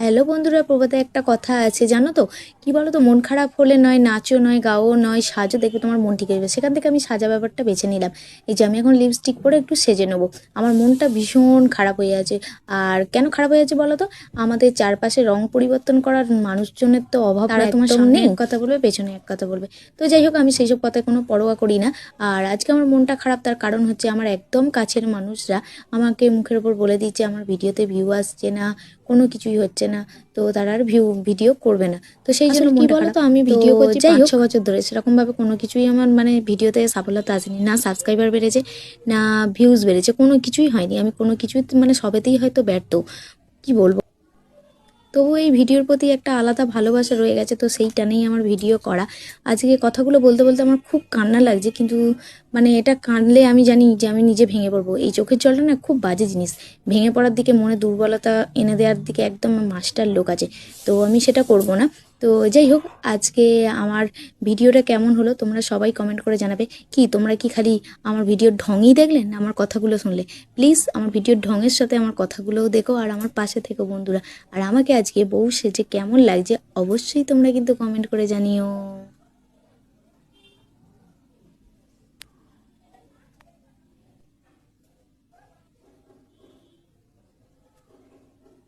Hello বন্ধুরা প্রভাতে একটা কথা আছে জানো তো? কি বলো তো মন খারাপ হলে নয় নাচও নয় গাও নয় সাজও দেখবে তোমার মন ঠিক যাবে। সেখান থেকে আমি সাজা ব্যাপারটা বেছে নিলাম। এই যে আমি এখন লিপস্টিক পরে একটু সেজে নেব। আমার মনটা ভীষণ খারাপ হয়ে আছে। আর কেন খারাপ হয়ে আছে বলো তো? আমাদের চারপাশে রং পরিবর্তন করার মানুষজনের তো অভাব তারা তোমার সামনে। এক কথা বলবে পেছনে এক কথা বলবে। তো যাই হোক আমি সেই সব কথায় কোনো পরোয়া করি না। আর আজকে আমার মনটা খারাপ তার কারণ হচ্ছে আমার একদম কাছের মানুষরা আমাকে মুখের ওপর বলে দিচ্ছে আমার ভিডিওতে ভিউ আসছে না কোনো কিছুই হচ্ছে না তো তারা আর ভিউ ভিডিও করবে না। তো সেই জন্য কি বলো তো, আমি ভিডিও করছি যাই হোক বছর ধরে সেরকমভাবে কোনো কিছুই আমার মানে ভিডিওতে সাফল্যতা আসেনি না সাবস্ক্রাইবার বেড়েছে না ভিউজ বেড়েছে কোনো কিছুই হয়নি। আমি কোনো কিছুই মানে সবেতেই হয়তো ব্যর্থ। কি বলব? তবু এই ভিডিওর প্রতি একটা আলাদা ভালোবাসা রয়ে গেছে, তো সেইটা টানেই আমার ভিডিও করা। আজকে কথাগুলো বলতে বলতে আমার খুব কান্না লাগছে, কিন্তু মানে এটা কাঁদলে আমি জানি যে আমি নিজে ভেঙে পড়ব। এই চোখের জলটা না খুব বাজে জিনিস। ভেঙে পড়ার দিকে মনে দুর্বলতা এনে দেওয়ার দিকে একদম মাস্টার লোক আছে, তো আমি সেটা করব না। তো যাই হোক, আজকে আমার ভিডিওটা কেমন হলো তোমরা সবাই কমেন্ট করে জানাবে। কি, তোমরা কি খালি আমার ভিডিওর ঢঙই দেখলে না আমার কথাগুলো শুনলে? প্লিজ আমার ভিডিওর ঢঙের সাথে আমার কথাগুলোও দেখো আর আমার পাশে থেকো বন্ধুরা। আর আমাকে আজকে বউ সেজে কেমন লাগছে অবশ্যই তোমরা কিন্তু কমেন্ট করে জানিও।